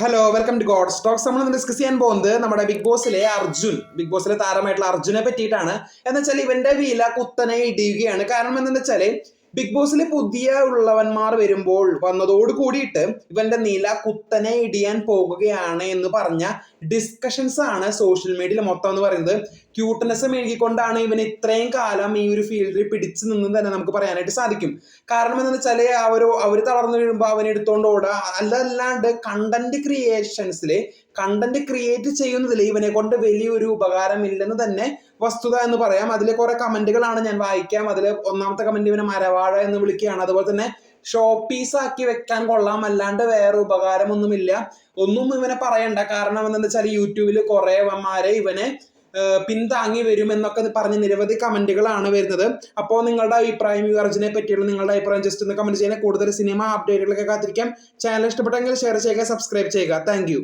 Hello welcome to god stocks നമ്മൾ discuss ചെയ്യാൻ പോകുന്നത് നമ്മുടെ ബിഗ് ബോസിലെ അർജുൻ. ബിഗ് ബോസിലെ താരമായിട്ടുള്ള അർജുനെ പറ്റിയിട്ടാണ്. എന്ന് വെച്ചാൽ ഇവന്റെ വില കുത്തനെ ഇടിയുകയാണ്. കാരണം എന്താണെന്ന് വെച്ചാൽ ബിഗ് ബോസിൽ പുതിയ ഉള്ളവന്മാർ വരുമ്പോൾ വന്നതോട് കൂടിയിട്ട് ഇവന്റെ നില കുത്തനെ ഇടിയാൻ പോകുകയാണ് എന്ന് പറഞ്ഞ ഡിസ്കഷൻസ് ആണ് സോഷ്യൽ മീഡിയയിൽ മൊത്തം എന്ന് പറയുന്നത്. ക്യൂട്ട്നെസ് മെഴുകിക്കൊണ്ടാണ് ഇവൻ ഇത്രയും കാലം ഈ ഒരു ഫീൽഡിൽ പിടിച്ചു നിന്ന് തന്നെ നമുക്ക് പറയാനായിട്ട് സാധിക്കും. കാരണം എന്താണെന്ന് വെച്ചാൽ അവർ അവർ തളർന്നു വീഴുമ്പോൾ അവൻ എടുത്തോണ്ട് ഓടുക അല്ലാണ്ട് കണ്ടന്റ് ക്രിയേഷൻസിൽ കണ്ടന്റ് ക്രിയേറ്റ് ചെയ്യുന്നതിൽ ഇവനെ കൊണ്ട് വലിയൊരു ഉപകാരമില്ലെന്ന് തന്നെ വസ്തുത എന്ന് പറയാം. അതിലെ കുറെ കമന്റുകളാണ് ഞാൻ വായിക്കാം. അതിൽ ഒന്നാമത്തെ കമന്റ് ഇവനെ മരവാഴ എന്ന് വിളിക്കുകയാണ്. അതുപോലെ തന്നെ ഷോ പീസ് ആക്കി വെക്കാൻ കൊള്ളാം അല്ലാണ്ട് വേറെ ഉപകാരമൊന്നുമില്ല. ഒന്നും ഇവനെ പറയണ്ട. കാരണം എന്താണെന്ന് വെച്ചാൽ യൂട്യൂബിൽ കുറെ വന്മാരെ ഇവനെ പിന്താങ്ങി വരും എന്നൊക്കെ പറഞ്ഞ് നിരവധി കമന്റുകളാണ് വരുന്നത്. അപ്പോൾ നിങ്ങളുടെ അഭിപ്രായം ഈ അർജുനെ പറ്റിയുള്ള നിങ്ങളുടെ അഭിപ്രായം ജസ്റ്റ് ഒന്ന് കമന്റ് ചെയ്യാൻ. കൂടുതൽ സിനിമ അപ്ഡേറ്റുകളൊക്കെ കാത്തിരിക്കാം. ചാനൽ ഇഷ്ടപ്പെട്ടെങ്കിൽ ഷെയർ ചെയ്യുക സബ്സ്ക്രൈബ് ചെയ്യുക. താങ്ക്